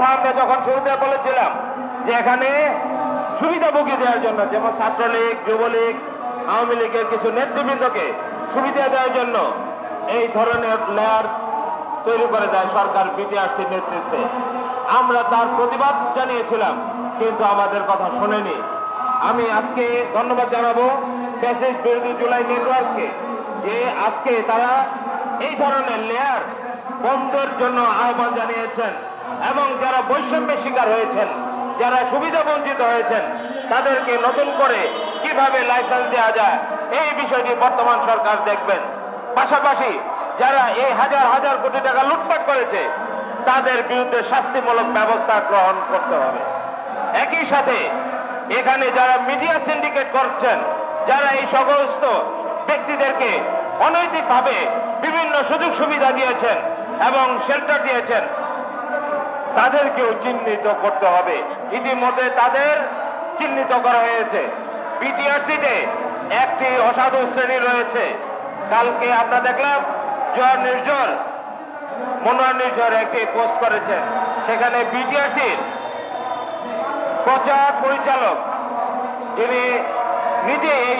কথা আমরা যখন শুরুতে বলেছিলাম যে এখানে সুবিধাভোগী দেওয়ার জন্য, যেমন ছাত্রলীগ, যুবলীগ, আওয়ামী লীগের কিছু নেতৃবৃন্দকে সুবিধা দেওয়ার জন্য এই ধরনের লেয়ার তৈরি করে দেয় সরকার বিটিআরসির নেতৃত্বে। আমরা তার প্রতিবাদ জানিয়েছিলাম, কিন্তু আমাদের কথা শোনেনি। আমি আজকে ধন্যবাদ জানাব ফ্যাসিস্ট বিরোধী জুলাই নেটওয়ার্ককে যে আজকে তারা এই ধরনের লেয়ার বন্ধের জন্য আহ্বান জানিয়েছেন এবং যারা বৈষম্যের শিকার হয়েছেন, যারা সুবিধা বঞ্চিত হয়েছেন, তাদেরকে নতুন করে কীভাবে লাইসেন্স দেওয়া যায়, এই বিষয়টি বর্তমান সরকার দেখবেন। পাশাপাশি যারা এই হাজার হাজার কোটি টাকা লুটপাট করেছে, তাদের বিরুদ্ধে শাস্তিমূলক ব্যবস্থা গ্রহণ করতে হবে। একই সাথে এখানে যারা মিডিয়া সিন্ডিকেট করছেন, যারা এই সমস্ত ব্যক্তিদেরকে অনৈতিকভাবে বিভিন্ন সুযোগ সুবিধা দিয়েছেন এবং শেল্টার দিয়েছেন। তাদেরকেও চিহ্নিত করতে হবে। ইতিমধ্যে তাদের চিহ্নিত করা হয়েছে। বিটিআরসিতে একটি অসাধু শ্রেণি রয়েছে। কালকে আমরা দেখলাম জয় নির্জর মনোয়ার নির্জর একটি পোস্ট করেছেন। সেখানে বিটিআরসির প্রচার পরিচালক, যিনি নিজে এই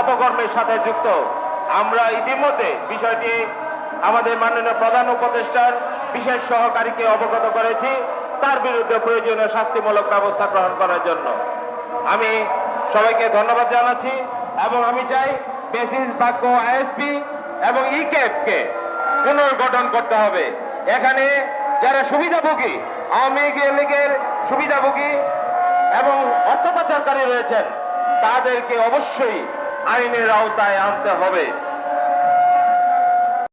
অপকর্মের সাথে যুক্ত। আমরা ইতিমধ্যে বিষয়টি আমাদের মাননীয় প্রধান উপদেষ্টার বিশেষ সহকারীকে অবগত করেছি, তার বিরুদ্ধে প্রয়োজনীয় শাস্তিমূলক ব্যবস্থা গ্রহণ করার জন্য। আমি সবাইকে ধন্যবাদ জানাচ্ছি এবং আমি চাই বেসিস বাক্য আইএসপি এবং ইকেএফকে পুনর্গঠন করতে হবে। এখানে যারা সুবিধাভোগী, আওয়ামী লীগের সুবিধাভোগী এবং অর্থ পাচারকারী রয়েছেন, তাদেরকে অবশ্যই আইনের আওতায় আনতে হবে।